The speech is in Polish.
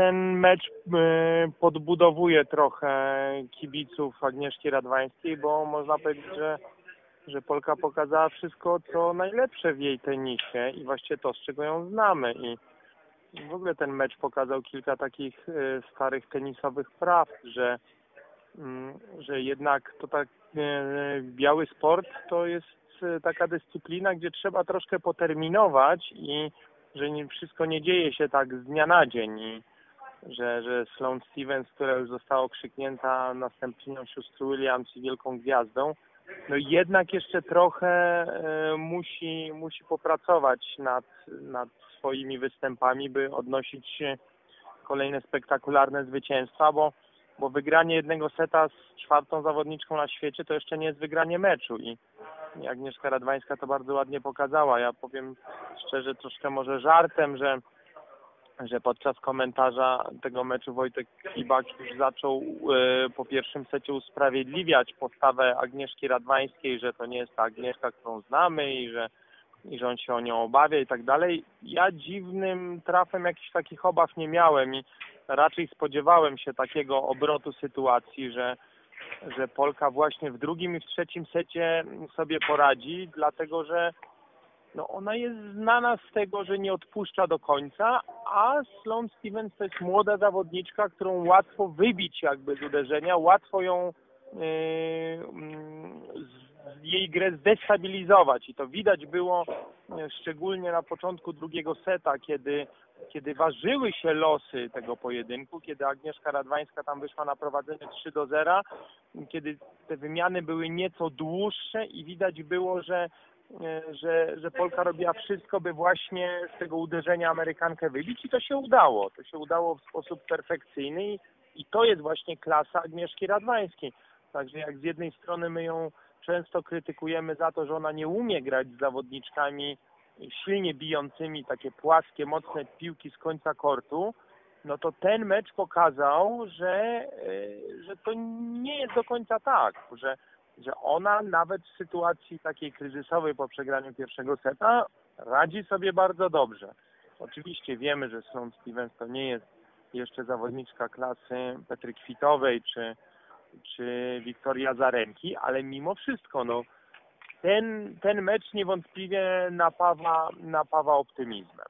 ten mecz y, podbudowuje trochę kibiców Agnieszki Radwańskiej, bo można powiedzieć, że, że Polka pokazała wszystko, co najlepsze w jej tenisie i właściwie to, z czego ją znamy. I w ogóle ten mecz pokazał kilka takich y, starych tenisowych prawd, że, mm, że jednak to tak y, biały sport to jest taka dyscyplina, gdzie trzeba troszkę poterminować i że nie, wszystko nie dzieje się tak z dnia na dzień i że, że Sloane Stevens, która już została okrzyknięta następczynią sióstr Williams i wielką gwiazdą, no jednak jeszcze trochę e, musi, musi popracować nad, nad swoimi występami, by odnosić kolejne spektakularne zwycięstwa, bo, bo wygranie jednego seta z czwartą zawodniczką na świecie to jeszcze nie jest wygranie meczu i Agnieszka Radwańska to bardzo ładnie pokazała. Ja powiem szczerze, troszkę może żartem, że że podczas komentarza tego meczu Wojtek Kibak już zaczął y, po pierwszym secie usprawiedliwiać postawę Agnieszki Radwańskiej, że to nie jest ta Agnieszka, którą znamy i że, i że on się o nią obawia i tak dalej. Ja dziwnym trafem jakichś takich obaw nie miałem i raczej spodziewałem się takiego obrotu sytuacji, że że Polka właśnie w drugim i w trzecim secie sobie poradzi, dlatego że no ona jest znana z tego, że nie odpuszcza do końca, a Sloane Stevens to jest młoda zawodniczka, którą łatwo wybić jakby z uderzenia, łatwo ją yy, z jej grę zdestabilizować i to widać było szczególnie na początku drugiego seta, kiedy kiedy ważyły się losy tego pojedynku, kiedy Agnieszka Radwańska tam wyszła na prowadzenie 3 do 0, kiedy te wymiany były nieco dłuższe i widać było, że, e, że, że Polka robiła wszystko, by właśnie z tego uderzenia Amerykankę wybić i to się udało. To się udało w sposób perfekcyjny i, i to jest właśnie klasa Agnieszki Radwańskiej. Także jak z jednej strony my ją często krytykujemy za to, że ona nie umie grać z zawodniczkami silnie bijącymi, takie płaskie, mocne piłki z końca kortu, no to ten mecz pokazał, że, e, że to nie jest do końca tak, że, że ona nawet w sytuacji takiej kryzysowej po przegraniu pierwszego seta radzi sobie bardzo dobrze. Oczywiście wiemy, że Sloane Stevens to nie jest jeszcze zawodniczka klasy Petry Kwitowej czy, czy Wiktoria Zarenki, ale mimo wszystko, no ten, ten mecz niewątpliwie napawa, napawa optymizmem.